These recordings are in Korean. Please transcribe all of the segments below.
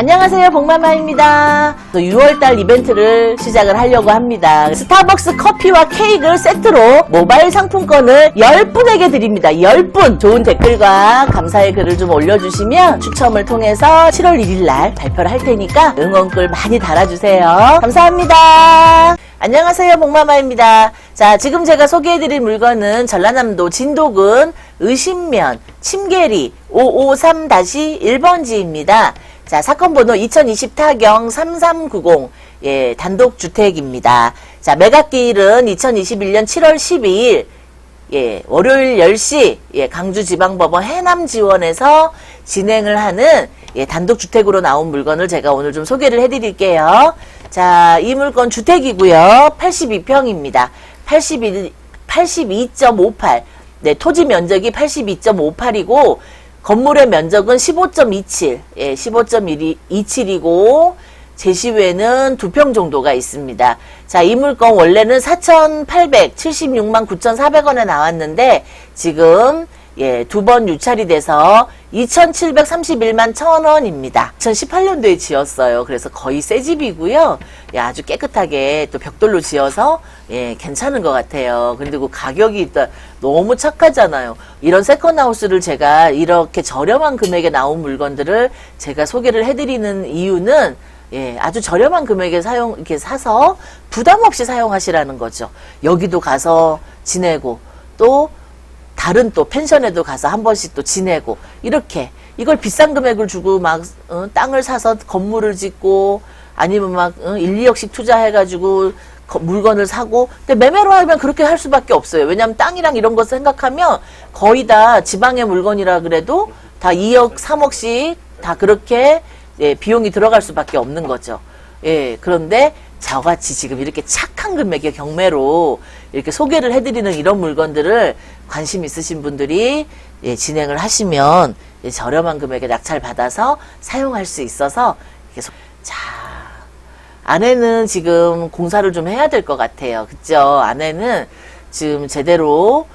안녕하세요 복마마입니다. 6월달 이벤트를 시작을 하려고 합니다. 스타벅스 커피와 케이크를 세트로 모바일 상품권을 10분에게 드립니다. 10분. 좋은 댓글과 감사의 글을 좀 올려주시면 추첨을 통해서 7월 1일날 발표를 할 테니까 응원글 많이 달아주세요. 감사합니다. 안녕하세요 복마마입니다. 자 지금 제가 소개해드릴 물건은 전라남도 진도군 의신면 침계리 553-1번지입니다 자, 사건 번호 2020 타경 3390, 예, 단독 주택입니다. 자, 매각기일은 2021년 7월 12일, 예, 월요일 10시, 예, 강주지방법원 해남지원에서 진행을 하는, 예, 단독주택으로 나온 물건을 제가 오늘 좀 소개를 해드릴게요. 자, 이 물건 주택이고요 82평입니다. 81, 82.58. 네, 토지 면적이 82.58이고, 건물의 면적은 15.27, 예, 15.27이고, 제시외는 두 평 정도가 있습니다. 자, 이 물건 원래는 4,876만 9,400원에 나왔는데, 지금, 예, 두 번 유찰이 돼서 2,731만 1,000원입니다. 2018년도에 지었어요. 그래서 거의 새 집이고요. 예, 아주 깨끗하게 또 벽돌로 지어서 예, 괜찮은 것 같아요. 그리고 가격이 일단 너무 착하잖아요. 이런 세컨하우스를 제가 이렇게 저렴한 금액에 나온 물건들을 제가 소개를 해드리는 이유는 예, 아주 저렴한 금액에 사용, 이렇게 사서 부담 없이 사용하시라는 거죠. 여기도 가서 지내고 또 다른 또 펜션에도 가서 한 번씩 또 지내고 이렇게 이걸 비싼 금액을 주고 막 어, 땅을 사서 건물을 짓고 아니면 막 어, 1, 2억씩 투자해가지고 거- 물건을 사고 근데 매매로 하면 그렇게 할 수밖에 없어요. 왜냐하면 땅이랑 이런 거 생각하면 거의 다 지방의 물건이라 그래도 다 2억, 3억씩 다 그렇게 예, 비용이 들어갈 수밖에 없는 거죠. 예, 그런데 저같이 지금 이렇게 착한 금액의 경매로 이렇게 소개를 해드리는 이런 물건들을 관심 있으신 분들이 예, 진행을 하시면 예, 저렴한 금액에 낙찰 받아서 사용할 수 있어서 소- 자 아내는 지금 공사를 좀 해야 될 것 같아요. 그죠? 아내는 지금 제대로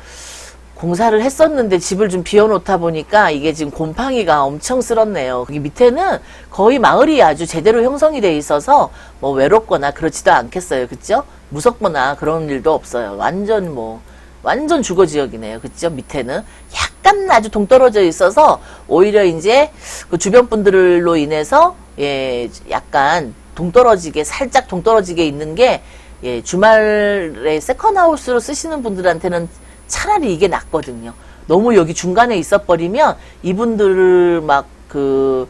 공사를 했었는데 집을 좀 비워놓다 보니까 이게 지금 곰팡이가 엄청 쓸었네요. 거기 밑에는 거의 마을이 아주 제대로 형성이 돼 있어서 뭐 외롭거나 그렇지도 않겠어요. 그죠? 무섭거나 그런 일도 없어요. 완전 뭐, 완전 주거 지역이네요. 그죠? 밑에는 약간 아주 동떨어져 있어서 오히려 이제 그 주변 분들로 인해서 예, 약간 동떨어지게, 살짝 동떨어지게 있는 게 예, 주말에 세컨하우스로 쓰시는 분들한테는 차라리 이게 낫거든요. 너무 여기 중간에 있어 버리면 이분들 막그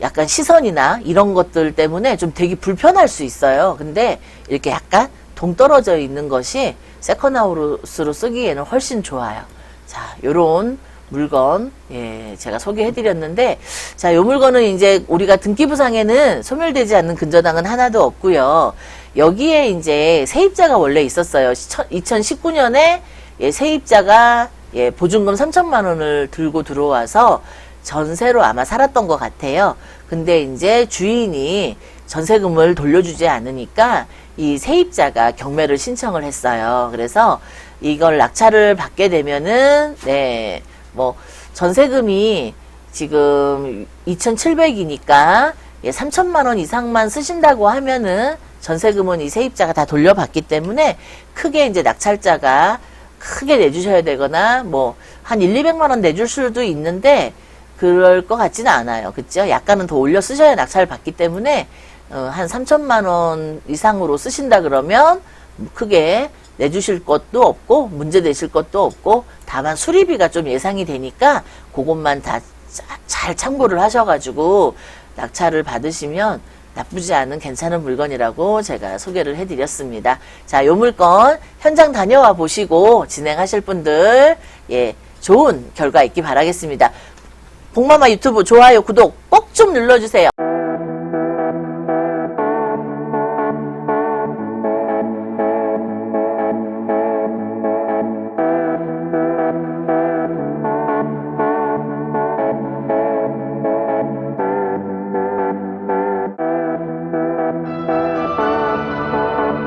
약간 시선이나 이런 것들 때문에 좀 되게 불편할 수 있어요. 근데 이렇게 약간 동떨어져 있는 것이 세컨하우스로 쓰기에는 훨씬 좋아요. 자, 요런 물건 예, 제가 소개해 드렸는데 자, 요 물건은 이제 우리가 등기부상에는 소멸되지 않는 근저당은 하나도 없고요. 여기에 이제 세입자가 원래 있었어요. 2019년에 예, 세입자가 예, 보증금 3천만 원을 들고 들어와서 전세로 아마 살았던 것 같아요. 근데 이제 주인이 전세금을 돌려주지 않으니까 이 세입자가 경매를 신청을 했어요. 그래서 이걸 낙찰을 받게 되면은 네, 뭐 전세금이 지금 2,700이니까 예, 3천만 원 이상만 쓰신다고 하면은 전세금은 이 세입자가 다 돌려받기 때문에 크게 이제 낙찰자가 크게 내주셔야 되거나 뭐 한 1, 200만 원 내줄 수도 있는데 그럴 것 같지는 않아요. 그죠? 약간은 더 올려 쓰셔야 낙찰을 받기 때문에 어, 한 3천만 원 이상으로 쓰신다 그러면 크게 내주실 것도 없고 문제 되실 것도 없고 다만 수리비가 좀 예상이 되니까 그것만 다 잘 참고를 하셔가지고 낙찰을 받으시면 나쁘지 않은 괜찮은 물건이라고 제가 소개를 해드렸습니다. 자, 요 물건 현장 다녀와 보시고 진행하실 분들 예 좋은 결과 있기 바라겠습니다. 복마마 유튜브 좋아요 구독 꼭 좀 눌러주세요.